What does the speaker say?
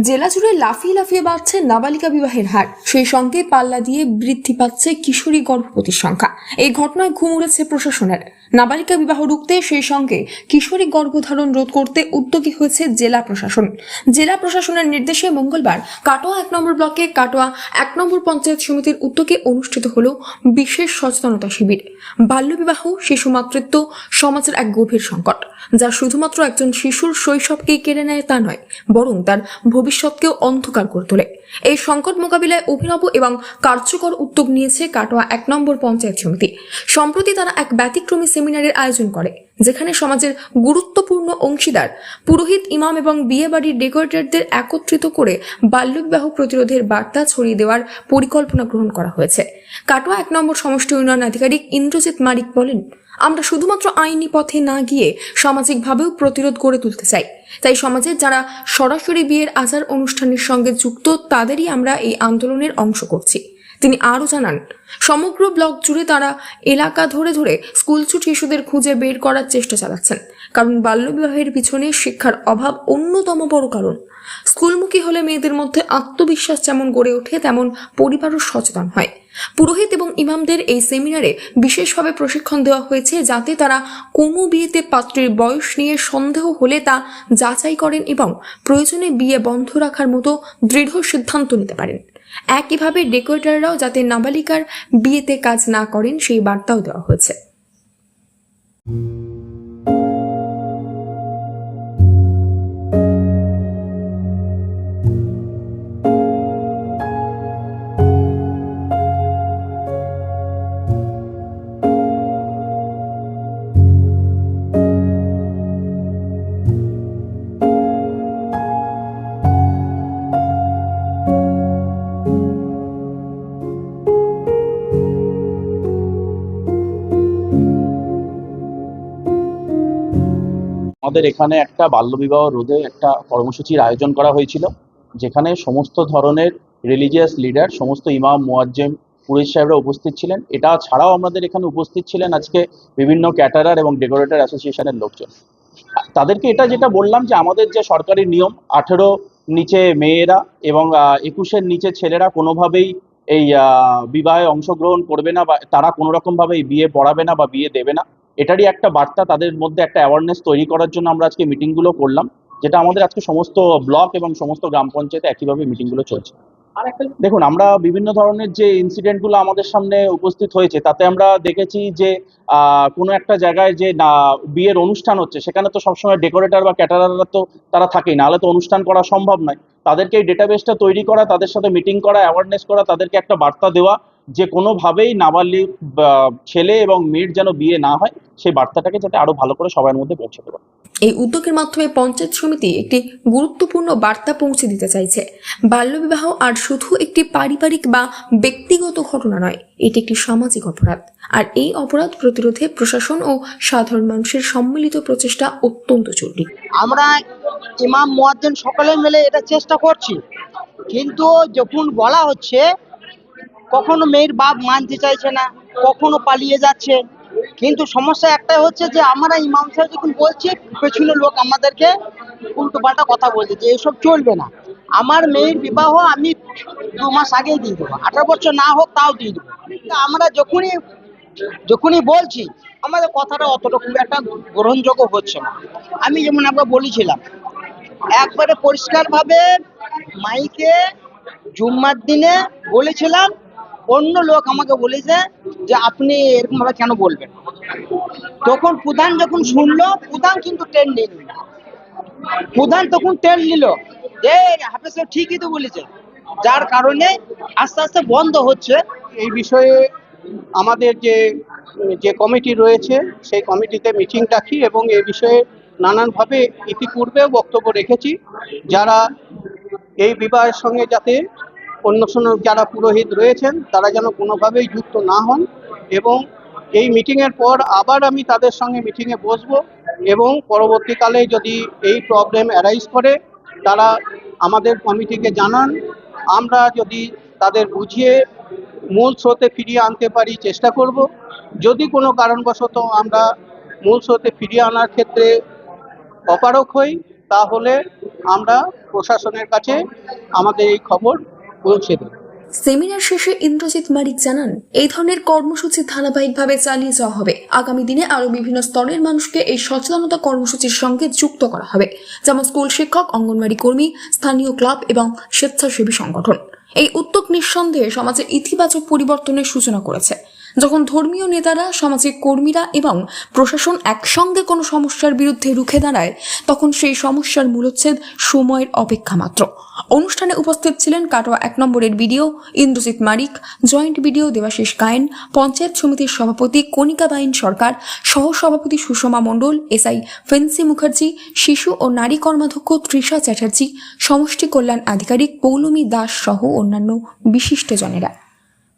জেলা জুড়ে লাফিয়ে লাফিয়ে বাড়ছে নাবালিকা বিবাহের হার। সেই সঙ্গে পাল্লা দিয়ে বৃদ্ধি পাচ্ছে কিশোরী গর্ভবতীর সংখ্যা। এই ঘটনায় ঘুম উড়েছে প্রশাসনের। নাবালিকা বিবাহ রুখতে সেই সঙ্গে কিশোরী গর্ভধারণ রোধ করতে উদ্যোগী হয়েছে জেলা প্রশাসন। জেলা প্রশাসনের নির্দেশে মঙ্গলবার কাটোয়া এক নম্বর ব্লকে কাটোয়া এক নম্বর পঞ্চায়েত সমিতির উদ্যোগে অনুষ্ঠিত হল বিশেষ সচেতনতা শিবির। বাল্যবিবাহ শিশু মাতৃত্ব সমাজের এক গভীর সংকট, যা শুধুমাত্র একজন শিশুর শৈশবকেই কেড়ে নেয় তা নয়, বরং তার ভবিষ্যৎকেও অন্ধকার করে তোলে। এই সংকট মোকাবিলায় অভিনব এবং কার্যকর উদ্যোগ নিয়েছে কাটোয়া এক নম্বর পঞ্চায়েত সমিতি। সম্প্রতি তারা এক ব্যতিক্রমী সেমিনারের আয়োজন করে, যেখানে সমাজের গুরুত্বপূর্ণ অংশীদার, পুরোহিত, ইমাম এবং বিয়ে বাড়ির ডেকোরেটরদের একত্রিত করে বাল্যবিবাহ প্রতিরোধের বার্তা ছড়িয়ে দেওয়ার পরিকল্পনা গ্রহণ করা হয়েছে। কাটোয়া এক নম্বর সমষ্টি উন্নয়ন আধিকারিক ইন্দ্রজিৎ মারিক বলেন, আমরা শুধুমাত্র আইনি পথে না গিয়ে সামাজিকভাবেও প্রতিরোধ গড়ে তুলতে চাই। তাই সমাজের যারা সরাসরি বিয়ের আচার অনুষ্ঠানের সঙ্গে যুক্ত, তাদেরই আমরা এই আন্দোলনের অংশ করছি। তিনি আরও জানান, সমগ্র ব্লক জুড়ে তারা এলাকা ধরে ধরে স্কুলছুট শিশুদের খুঁজে বের করার চেষ্টা চালাচ্ছেন। কারণ বাল্যবিবাহের পিছনে শিক্ষার অভাব অন্যতম বড় কারণ। স্কুলমুখী হলে মেয়েদের মধ্যে আত্মবিশ্বাস যেমন গড়ে ওঠে, তেমন পরিবারও সচেতন হয়। পুরোহিত এবং ইমামদের এই সেমিনারে বিশেষভাবে প্রশিক্ষণ দেওয়া হয়েছে যাতে তারা কোনো বিয়েতে পাত্রের বয়স নিয়ে সন্দেহ হলে তা যাচাই করেন এবং প্রয়োজনে বিয়ে বন্ধ রাখার মতো দৃঢ় সিদ্ধান্ত নিতে পারেন। একইভাবে ডেকোরেটররাও যাতে নাবালিকার বিয়েতে কাজ না করেন সেই বার্তাও দেওয়া হয়েছে। আমাদের এখানে একটা বাল্যবিবাহ রোধে একটা কর্মসূচির আয়োজন করা হয়েছিল, যেখানে সমস্ত ধরনের রিলিজিয়াস লিডার সমস্ত ইমাম মুয়াজ্জেম পুলিশ সাহেবরা উপস্থিত ছিলেন। এটা ছাড়াও আমাদের এখানে উপস্থিত ছিলেন আজকে বিভিন্ন ক্যাটারার এবং ডেকোরেটর অ্যাসোসিয়েশনের লোকজন। তাদেরকে এটা যেটা বললাম যে আমাদের যে সরকারি নিয়ম, আঠেরো নিচে মেয়েরা এবং একুশের নিচে ছেলেরা কোনোভাবেই এই বিবাহে অংশগ্রহণ করবে না বা তারা কোনো রকম ভাবে এই বিয়ে পড়াবে না বা বিয়ে দেবে না। এটারই একটা বার্তা তাদের মধ্যে একটা অ্যাওয়ারনেস তৈরি করার জন্য আমরা আজকে মিটিংগুলো করলাম, যেটা আমাদের আজকে সমস্ত ব্লক এবং সমস্ত গ্রাম পঞ্চায়েতে একইভাবে মিটিংগুলো চলছে। দেখুন, আমরা বিভিন্ন ধরনের যে ইনসিডেন্টগুলো আমাদের সামনে উপস্থিত হয়েছে, তাতে আমরা দেখেছি যে কোনো একটা জায়গায় যে, না, বিয়ের অনুষ্ঠান হচ্ছে, সেখানে তো সবসময় ডেকোরেটর বা ক্যাটারাররা তো তারা থাকেই, নাহলে তো অনুষ্ঠান করা সম্ভব নয়। তাদেরকে এই ডেটাবেসটা তৈরি করা, তাদের সাথে মিটিং করা অ্যাওয়ারনেস করা, তাদেরকে একটা বার্তা দেওয়া যে কোনোভাবেই নাবালিক ছেলে এবং মেয়ের যেন বিয়ে না হয় সেই বার্তাটাকে যাতে আরও ভালো করে সবার মধ্যে পৌঁছে দেওয়া। এই উদ্যোগের মাধ্যমে পঞ্চায়েত সমিতি একটি গুরুত্বপূর্ণ বার্তা পৌঁছে দিতে চাইছে। বাল্যবিবাহ আর শুধু একটি পারিবারিক বা ব্যক্তিগত ঘটনা নয় এটি একটি সামাজিক অপরাধ। আর এই অপরাধ প্রতিরোধে প্রশাসন ও সাধারণ মানুষের সম্মিলিত প্রচেষ্টা অত্যন্ত জরুরি। আমরা ইমাম মুয়াজ্জিন সকলে মিলে এটা চেষ্টা করছি। কিন্তু যখন বলা হচ্ছে কখনো মেয়ের বাপ মানতে চাইছে না, কখনো পালিয়ে যাচ্ছে। কিন্তু সমস্যা একটাই হচ্ছে যে, আমরা ইমাম সাহেব যখন বলছি পেছনে লোক আমাদেরকে উল্টো পাল্টা কথা বলছে যে, এসব চলবে না। আমার মেয়ের বিবাহ আমি দু মাস আগেই দিয়ে দেবো, আঠারো বছর না হোক তাও দিয়ে দেবো। আমরা যখনই যখনই বলছি, আমাদের কথাটা অতটা খুব একটা গ্রহণযোগ্য হচ্ছে না। আমি যেমন আমরা বলেছিলাম, একবারে পরিষ্কারভাবে মাইকে জুম্মার দিনে বলেছিলাম অন্য লোক আমাকে বলেছে যে আপনি এরকম ভাবে কেন বলবেন? তখন প্রধান যখন শুনলো, প্রধান কিন্তু ট্রেন নিল। প্রধান তখন ট্রেন নিল, যে হাফেজ ঠিকই তো বলেছে। যার কারণে আস্তে আস্তে বন্ধ হচ্ছে। এই বিষয়ে আমাদের যে যে কমিটি রয়েছে, সেই কমিটিতে মিটিং ডাকি এবং এই বিষয়ে নানানভাবে ইতিপূর্বেও বক্তব্য রেখেছি। যারা এই বিবাহের সঙ্গে যাতে অন্য যারা পুরোহিত রয়েছেন, তারা যেন কোনোভাবেই যুক্ত না হন এবং এই মিটিংয়ের পর আবার আমি তাদের সঙ্গে মিটিংয়ে বসবো এবং পরবর্তীকালে যদি এই প্রবলেম অ্যারাইজ করে, তারা আমাদের কমিটিকে জানান। আমরা যদি তাদের বুঝিয়ে মূল স্রোতে ফিরিয়ে আনতে পারি চেষ্টা করব। যদি কোনো কারণবশত আমরা মূল স্রোতে ফিরিয়ে আনার ক্ষেত্রে অপারক হই, তাহলে আমরা প্রশাসনের কাছে আমাদের এই খবর পৌঁছে সেমিনার শেষে ইন্দ্রজিৎ মারিক জানান, এই ধরনের কর্মসূচি ধারাবাহিকভাবে চালিয়ে যাওয়া হবে। আগামী দিনে আরও বিভিন্ন স্তরের মানুষকে এই সচেতনতা কর্মসূচির সঙ্গে যুক্ত করা হবে, যেমন স্কুল শিক্ষক, অঙ্গনওয়াড়ি কর্মী, স্থানীয় ক্লাব এবং স্বেচ্ছাসেবী সংগঠন। এই উদ্যোগ নিঃসন্দেহে সমাজে ইতিবাচক পরিবর্তনের সূচনা করেছে। যখন ধর্মীয় নেতারা সামাজিক কর্মীরা এবং প্রশাসন একসঙ্গে কোনো সমস্যার বিরুদ্ধে রুখে দাঁড়ায়, তখন সেই সমস্যার মূলচ্ছেদ সময়ের অপেক্ষা মাত্র। অনুষ্ঠানে উপস্থিত ছিলেন কাটোয়া এক নম্বরের BDO Indrajit Marik, joint BDO Debashis Gayen, panchayat সমিতির সভাপতি কণিকা বাইন সরকার সহ সভাপতি সুষমা মণ্ডল, এসআই ফেন্সি মুখার্জি, শিশু ও নারী কর্মাধ্যক্ষ তৃষা চ্যাটার্জি, সমষ্টি কল্যাণ আধিকারিক পৌলমী দাস সহ অন্যান্য বিশিষ্টজনেরা